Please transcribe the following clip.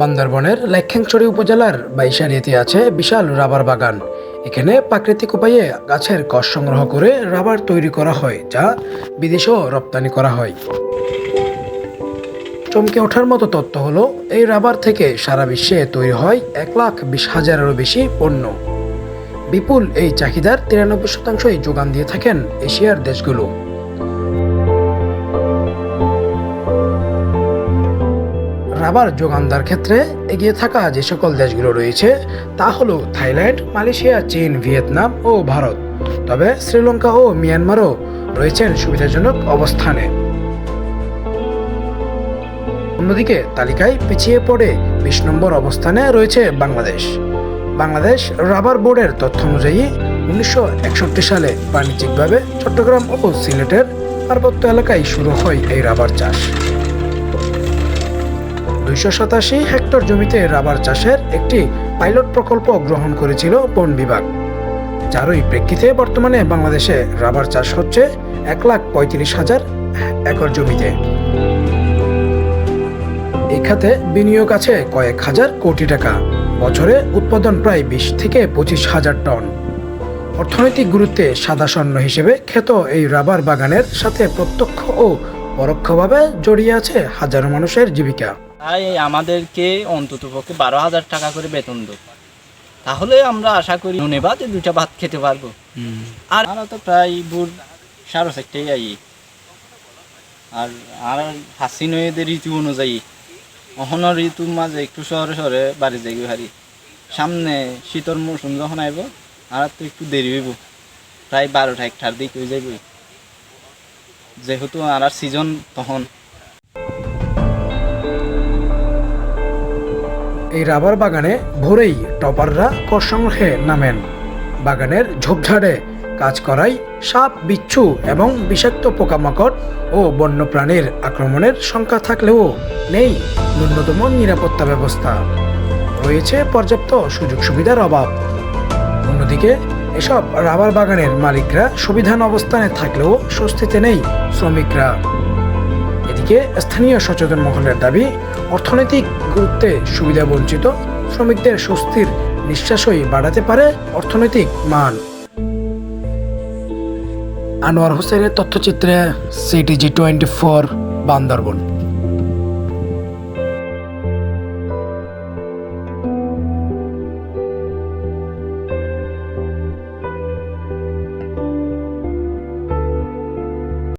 বান্দরবনের লেখ্যাংছড়ি উপজেলার বাইশারিয়াতে আছে বিশাল রাবার বাগান। এখানে প্রাকৃতিক উপায়ে গাছের কষ সংগ্রহ করে রাবার তৈরি করা হয়, যা বিদেশেও রপ্তানি করা হয়। চমকে ওঠার মতো তথ্য হলো, এই রাবার থেকে সারা বিশ্বে তৈরি হয় এক লাখ বিশ হাজারেরও বেশি পণ্য। বিপুল এই চাহিদার তিরানব্বই শতাংশই যোগান দিয়ে থাকেন এশিয়ার দেশগুলো। রাবার যোগানদার ক্ষেত্রে এগিয়ে থাকা যে সকল দেশগুলো রয়েছে, তা হলো থাইল্যান্ড, মালয়েশিয়া, চীন, ভিয়েতনাম ও ভারত। তবে শ্রীলঙ্কা ও মিয়ানমারও রয়েছেন সুবিধাজনক অবস্থানে। অন্যদিকে তালিকায় পিছিয়ে পড়ে বিশ নম্বর অবস্থানে রয়েছে বাংলাদেশ। বাংলাদেশ রাবার বোর্ডের তথ্য অনুযায়ী উনিশশো একষট্টি সালে বাণিজ্যিকভাবে চট্টগ্রাম ও সিলেটের পার্বত্য এলাকায় শুরু হয় এই রাবার চাষ। দুইশো সাতাশি হেক্টর জমিতে রাবার চাষের একটি পাইলট প্রকল্প গ্রহণ করেছিল বন বিভাগ যারই প্রেক্ষিতে বর্তমানে বাংলাদেশে রাবার চাষ হচ্ছে এক লাখ পঁয়ত্রিশ হাজার একর জমিতে। এই খাতে বিনিয়োগ আছে কয়েক হাজার কোটি টাকা। বছরে উৎপাদন প্রায় বিশ থেকে পঁচিশ হাজার টন। অর্থনৈতিক গুরুত্বে সাদা স্বর্ণ হিসেবে খ্যাত এই রাবার বাগানের সাথে প্রত্যক্ষ ও পরোক্ষভাবে জড়িয়ে আছে হাজারো মানুষের জীবিকা। তাই আমাদেরকে অন্তত পক্ষে বারো হাজার টাকা করে বেতন দেব তাহলে আমরা আশা করি নুনে ভাতে দুটা ভাত খেতে পারব। আর আমরা তো প্রায় বুড় সাড়ে চারটেই আই আর আর হাসিন ঋতু অনুযায়ী অহন ঋতুর মাঝে একটু শহরে শহরে বাড়ি যাই হারি সামনে শীতর মৌসুম যখন আইব আর তো একটু দেরি হইব। প্রায় বারোটা একটার দিক হয়ে যাইব। যেহেতু আর সিজন তখন। এই রাবার বাগানে ভোরেই টপাররা সংগ্রহে নামেন। বাগানের ঝোপঝাড়ে কাজ করাই সাপ, বিচ্ছু এবং বিষাক্ত পোকামাকড় ও বন্যপ্রাণীর আক্রমণের সংখ্যা থাকলেও নেই ন্যূনতম নিরাপত্তা ব্যবস্থা। রয়েছে পর্যাপ্ত সুযোগ সুবিধার অভাব। অন্যদিকে, এসব রাবার বাগানের মালিকরা সুবিধান অবস্থানে থাকলেও স্বস্তিতে নেই শ্রমিকরা। এদিকে স্থানীয় সচেতন মহলের দাবি, অর্থনৈতিক গুরুত্বে সুবিধা বঞ্চিত, শ্রমিকদের স্বস্তির নিঃশ্বাসই বাড়াতে পারে অর্থনৈতিক মান। আনোয়ার হোসেনের তথ্যচিত্রে, সিটিজি টোয়েন্টি ফোর, বান্দরবন।